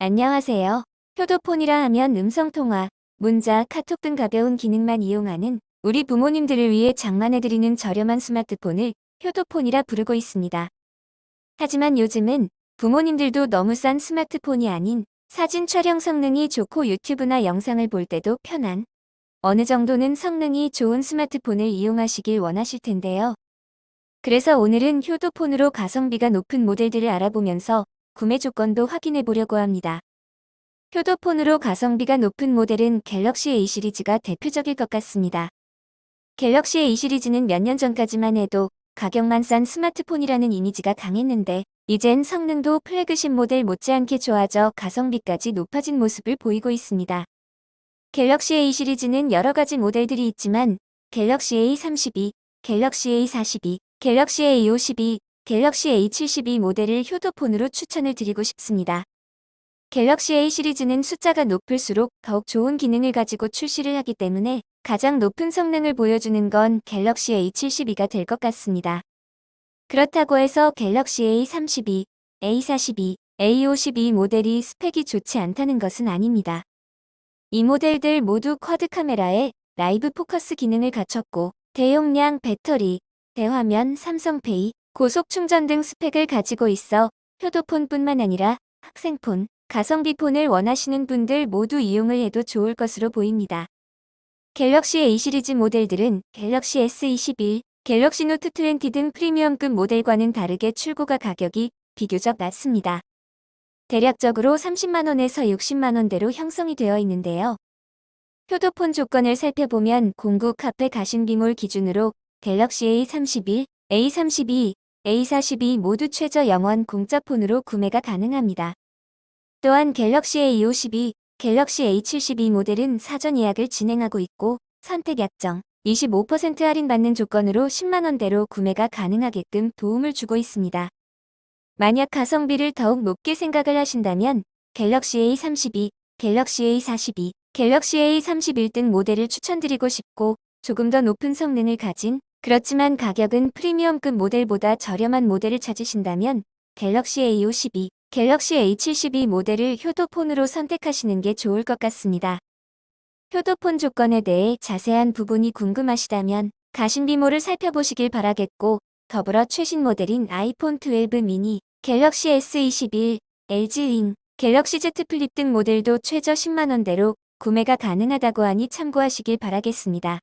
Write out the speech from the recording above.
안녕하세요. 효도폰이라 하면 음성통화, 문자, 카톡 등 가벼운 기능만 이용하는 우리 부모님들을 위해 장만해드리는 저렴한 스마트폰을 효도폰이라 부르고 있습니다. 하지만 요즘은 부모님들도 너무 싼 스마트폰이 아닌 사진 촬영 성능이 좋고 유튜브나 영상을 볼 때도 편한 어느 정도는 성능이 좋은 스마트폰을 이용하시길 원하실 텐데요. 그래서 오늘은 효도폰으로 가성비가 높은 모델들을 알아보면서 구매 조건도 확인해 보려고 합니다. 효도폰으로 가성비가 높은 모델은 갤럭시 A 시리즈가 대표적일 것 같습니다. 갤럭시 A 시리즈는 몇 년 전까지만 해도 가격만 싼 스마트폰이라는 이미지가 강했는데 이젠 성능도 플래그십 모델 못지않게 좋아져 가성비까지 높아진 모습을 보이고 있습니다. 갤럭시 A 시리즈는 여러 가지 모델들이 있지만 갤럭시 A32, 갤럭시 A42, 갤럭시 A52, 갤럭시 A72 모델을 효도폰으로 추천을 드리고 싶습니다. 갤럭시 A 시리즈는 숫자가 높을수록 더욱 좋은 기능을 가지고 출시를 하기 때문에 가장 높은 성능을 보여주는 건 갤럭시 A72가 될 것 같습니다. 그렇다고 해서 갤럭시 A32, A42, A52 모델이 스펙이 좋지 않다는 것은 아닙니다. 이 모델들 모두 쿼드 카메라에 라이브 포커스 기능을 갖췄고 대용량 배터리, 대화면, 삼성페이, 고속 충전 등 스펙을 가지고 있어 효도폰뿐만 아니라 학생폰, 가성비 폰을 원하시는 분들 모두 이용을 해도 좋을 것으로 보입니다. 갤럭시 A 시리즈 모델들은 갤럭시 S21, 갤럭시 노트 20 등 프리미엄급 모델과는 다르게 출고가 가격이 비교적 낮습니다. 대략적으로 30만원에서 60만원대로 형성이 되어 있는데요. 효도폰 조건을 살펴보면 공구 카페 가심비몰 기준으로 갤럭시 A31, A32, A42 모두 최저 영원 공짜 폰으로 구매가 가능합니다. 또한 갤럭시 A52, 갤럭시 A72 모델은 사전 예약을 진행하고 있고 선택 약정 25% 할인받는 조건으로 10만원대로 구매가 가능하게끔 도움을 주고 있습니다. 만약 가성비를 더욱 높게 생각을 하신다면 갤럭시 A32, 갤럭시 A42, 갤럭시 A31 등 모델을 추천드리고 싶고 조금 더 높은 성능을 가진 그렇지만 가격은 프리미엄급 모델보다 저렴한 모델을 찾으신다면 갤럭시 A52, 갤럭시 A72 모델을 효도폰으로 선택하시는 게 좋을 것 같습니다. 효도폰 조건에 대해 자세한 부분이 궁금하시다면 가심비모를 살펴보시길 바라겠고 더불어 최신 모델인 아이폰 12 미니, 갤럭시 S21, LG잉, 갤럭시 Z 플립 등 모델도 최저 10만원대로 구매가 가능하다고 하니 참고하시길 바라겠습니다.